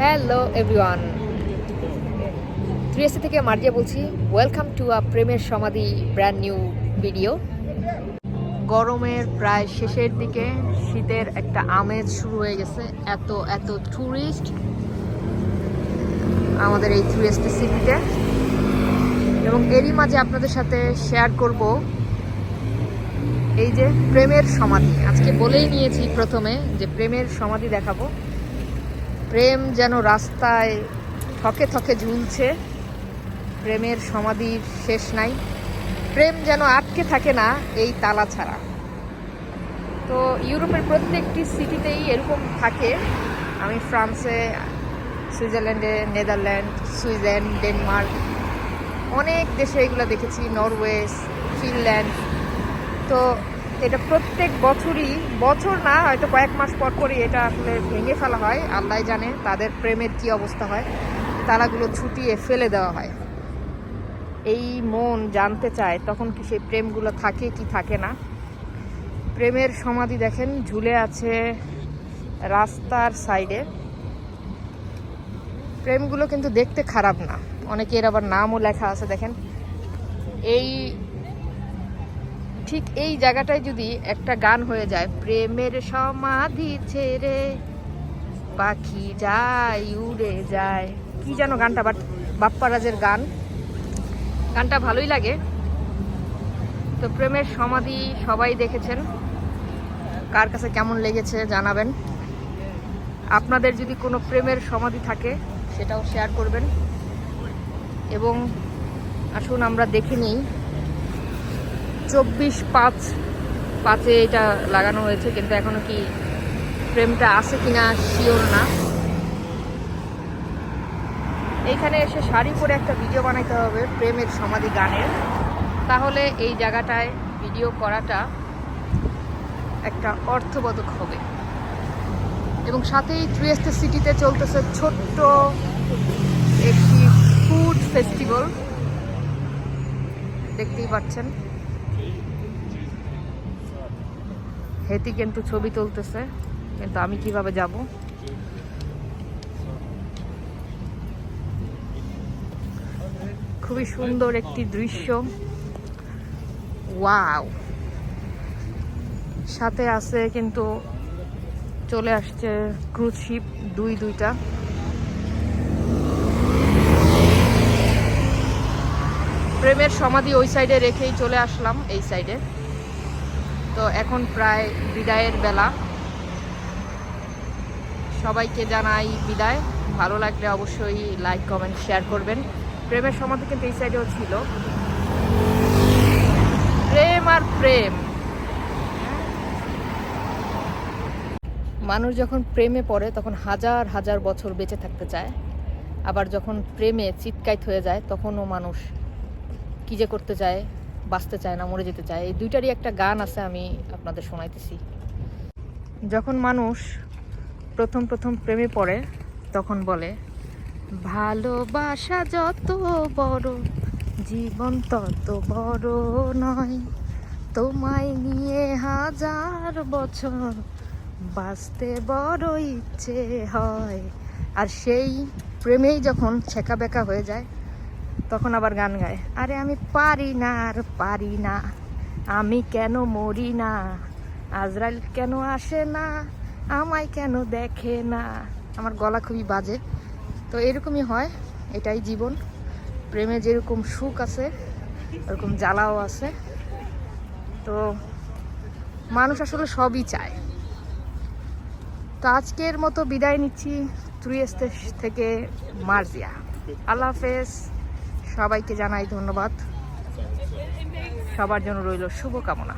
Hello everyone ত্রিএসি থেকে মার্জিয়া বলছি welcome to a প্রেমের সমাধি ব্র্যান্ড নিউ ভিডিও গরমের প্রায় শেষের দিকে শীতের একটা আমেজ শুরু হয়ে গেছে। এত এত ট্যুরিস্ট আমাদের এই ত্রিএসটি সিটিতে এবং এরই মাঝে আপনাদের সাথে শেয়ার করব এই যে প্রেমের সমাধি। আজকে বলেই নিয়েছি প্রথমে যে প্রেমের সমাধি দেখাবো। প্রেম যেন রাস্তায় থকে থকে ঝুলছে। প্রেমের সমাধির শেষ নাই। প্রেম যেন আটকে থাকে না এই তালা ছাড়া। তো ইউরোপের প্রত্যেকটি সিটিতেই এরকম থাকে। আমি ফ্রান্সে, সুইজারল্যান্ডে, নেদারল্যান্ড, সুইডেন, ডেনমার্ক, অনেক দেশে এগুলো দেখেছি। Norway, Finland. তো এটা প্রত্যেক বছরই, বছর না, হয়তো কয়েক মাস পর পরই এটা আসলে ভেঙে ফেলা হয়। আল্লাহ জানে তাদের প্রেমের কি অবস্থা হয়। তারাগুলো ছুটিয়ে ফেলে দেওয়া হয়। এই মন জানতে চায় তখন কি সেই প্রেমগুলো থাকে কি থাকে না। প্রেমের সমাধি দেখেন, ঝুলে আছে রাস্তার সাইডে। প্রেমগুলো কিন্তু দেখতে খারাপ না। অনেকের আবার নামও লেখা আছে, দেখেন। এই ঠিক এই জায়গাটায় যদি একটা গান হয়ে যায়, প্রেমের সমাধি ছেড়ে পাখি যায়, উড়ে যায়। কি যেন গানটা, বাট বাপ্পারাজের গান। গানটা ভালোই লাগে। তো প্রেমের সমাধি সবাই দেখেছেন। কার কাছে কেমন লেগেছে জানাবেন। আপনাদের যদি কোনো প্রেমের সমাধি থাকে, সেটাও শেয়ার করবেন। এবং আসুন আমরা দেখে নিই। চব্বিশ পাঁচ, পাঁচে এটা লাগানো হয়েছে, কিন্তু এখনও কি ফ্রেমটা আছে কিনা শিওর না। এইখানে এসে শাড়ি পরে একটা ভিডিও বানাইতে হবে, প্রেমের সমাধি গানের তাহলে এই জায়গাটায় ভিডিও করাটা একটা অর্থবোধক হবে। এবং সাথেই ট্রিয়েস্টে সিটিতে চলতেছে ছোট্ট একটি ফুড ফেস্টিভ্যাল দেখতেই পাচ্ছেন। হেতি কিন্তু ছবি তুলতেছে, কিন্তু আমি কীভাবে যাব? খুবই সুন্দর একটি দৃশ্য। ওয়াও! সাথে আছে কিন্তু চলে আসছে ক্রুজ শিপ দুই দুইটা। প্রেমের সমাধি ওই সাইডে রেখেই চলে আসলাম, এই সাইডে। তো এখন প্রায় বিদায়ের বেলা। সবাইকে জানাই বিদায়। ভালো লাগলে অবশ্যই লাইক কমেন্ট শেয়ার করবেন। প্রেমের সমাধি কিন্তু এই সাইডেও ছিল। প্রেম আর প্রেম। মানুষ যখন প্রেমে পড়ে, তখন হাজার হাজার বছর বেঁচে থাকতে চায়। আবার যখন প্রেমে চিৎকাইত হয়ে যায়, তখনও মানুষ কী যে করতে চায় বাঁচতে চায় না, মরে যেতে চায়। এই দুইটারই একটা গান আছে আমি আপনাদের শোনাইতেছি। যখন মানুষ প্রথম প্রথম প্রেমে পড়ে, তখন বলে, ভালোবাসা যত বড়, জীবন তত বড় নয়। তোমায় নিয়ে হাজার বছর বাঁচতে বড় ইচ্ছে হয়। আর সেই প্রেমেই যখন ছেঁকা বেঁকা হয়ে যায় তখন আবার গান গায়। আরে আমি পারি না, আর পারি না। আমি কেন মরি না? আজরাইল কেন আসে না? আমায় কেন দেখে না? আমার গলা খুবই বাজে। তো এরকমই হয়, এটাই জীবন। প্রেমে যেরকম সুখ আছে, ওরকম জ্বালাও আছে। তো মানুষ আসলে সবই চায়। তো আজকের মতো বিদায় নিচ্ছি ত্রিয়েস্তে থেকে মার্জিয়া। আল্লাহ হাফেজ। সবাইকে জানাই ধন্যবাদ। সবার জন্য রইল শুভকামনা।